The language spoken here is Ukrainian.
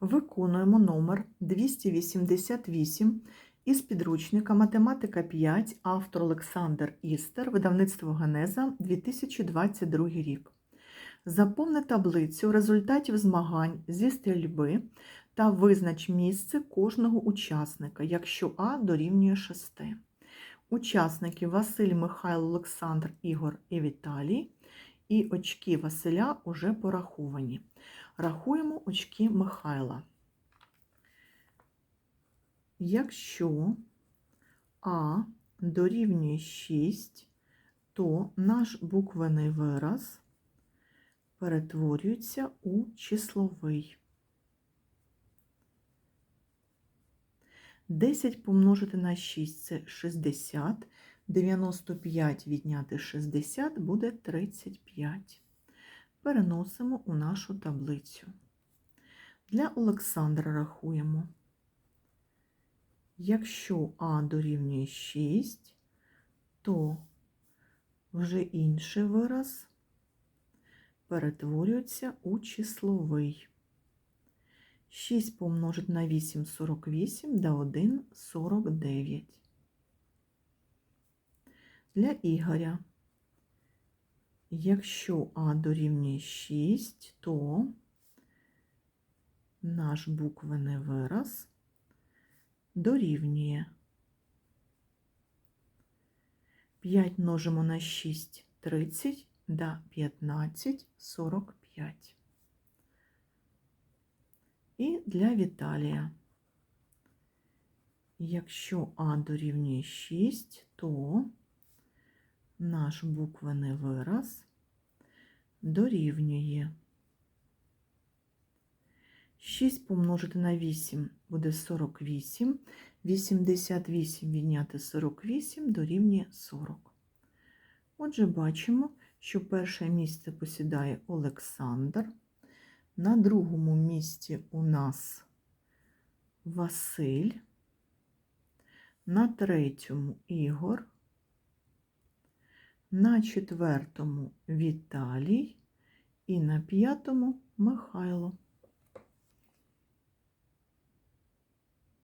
Виконуємо номер 288 із підручника Математика 5, автор Олександр Істер, видавництво Генеза, 2022 рік. Заповни таблицю результатів змагань зі стрільби та визнач місце кожного учасника, якщо А дорівнює 6. Учасники Василь, Михайло, Олександр, Ігор і Віталій. І очки Василя уже пораховані. Рахуємо очки Михайла. Якщо А дорівнює 6, то наш буквений вираз перетворюється у числовий. 10 помножити на 6 це 60. 95 відняти 60 буде 35. Переносимо у нашу таблицю. Для Олександра рахуємо. Якщо А дорівнює 6, то вже інший вираз перетворюється у числовий. 6 помножити на 8 – 48, да 1 – 49. Для Ігоря, якщо А дорівнює 6, то наш буквений вираз дорівнює 5 множимо на 6 – 30, да 15 – 45. І для Віталія. Якщо А дорівнює 6, то наш буквений вираз дорівнює 6 помножити на 8 буде 48, 88 відняти 48 дорівнює 40. Отже, бачимо, що перше місце посідає Олександр. На другому місці у нас Василь, на третьому Ігор, на четвертому Віталій і на п'ятому Михайло.